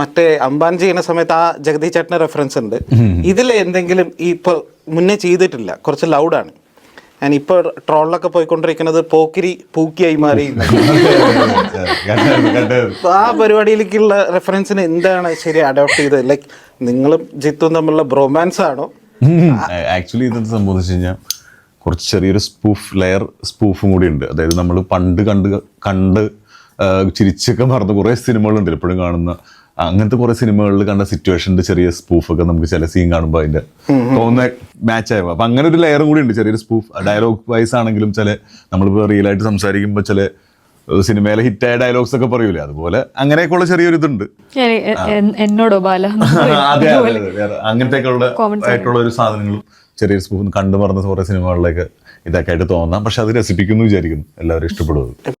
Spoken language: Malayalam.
മറ്റേ അംബാൻ ചെയ്യുന്ന സമയത്ത് ആ ജഗതി ചേട്ടന്റെ റെഫറൻസ് ഉണ്ട്. ഇതിൽ എന്തെങ്കിലും ഈ ഇപ്പോൾ മുന്നേ ചെയ്തിട്ടില്ല. കുറച്ച് ലൗഡാണ് ഞാൻ ഇപ്പോൾ ട്രോളിലൊക്കെ പോയിക്കൊണ്ടിരിക്കുന്നത് പോക്കിരി പൂക്കിയായി മാറി. ആ പരിപാടിയിലേക്കുള്ള റെഫറൻസിന് എന്താണ് ശരി അഡോപ്റ്റ് ചെയ്തത്? ലൈക്ക് നിങ്ങളും ജിത്തും തമ്മിലുള്ള ബ്രോമാൻസ് ആണോ? ആക്ച്വലി ഇത് സംബന്ധിച്ച് കഴിഞ്ഞാൽ കുറച്ച് ചെറിയൊരു സ്പൂഫ് ലെയർ സ്പൂഫും കൂടി ഉണ്ട്. അതായത് നമ്മൾ പണ്ട് കണ്ട് കണ്ട് ചിരിച്ചൊക്കെ മറന്ന. കുറേ സിനിമകളുണ്ട്. എപ്പോഴും കാണുന്ന അങ്ങനത്തെ കുറേ സിനിമകളിൽ കണ്ട സിറ്റുവേഷന്റെ ചെറിയ സ്പൂഫ് ഒക്കെ നമുക്ക് ചില സീൻ കാണുമ്പോൾ അതിന്റെ തോന്നുന്ന മാച്ച് ആയപ്പോൾ അപ്പം അങ്ങനെ ഒരു ലെയറും കൂടി ഉണ്ട് ചെറിയൊരു സ്പൂഫ് ഡയലോഗ് വൈസ് ആണെങ്കിലും ചില നമ്മളിപ്പോൾ റിയൽ ആയിട്ട് സംസാരിക്കുമ്പോൾ ചില സിനിമയിലെ ഹിറ്റായ ഡയലോഗ്സ് ഒക്കെ പറയൂലേ? അതുപോലെ അങ്ങനെയൊക്കെയുള്ള ചെറിയൊരു ഇതുണ്ട്. എന്നോടോ ബാല? അതെ അങ്ങനത്തെയൊക്കെയുള്ള ആയിട്ടുള്ള ഒരു സാധനങ്ങളും ചെറിയ സ്പൂഫ് കണ്ടു മറന്ന കുറേ സിനിമകളിലേക്ക് ഇതൊക്കെ ആയിട്ട് തോന്നാം. പക്ഷെ അത് രസിപ്പിക്കുന്നു വിചാരിക്കുന്നു. എല്ലാവരും ഇഷ്ടപ്പെടുന്നത്.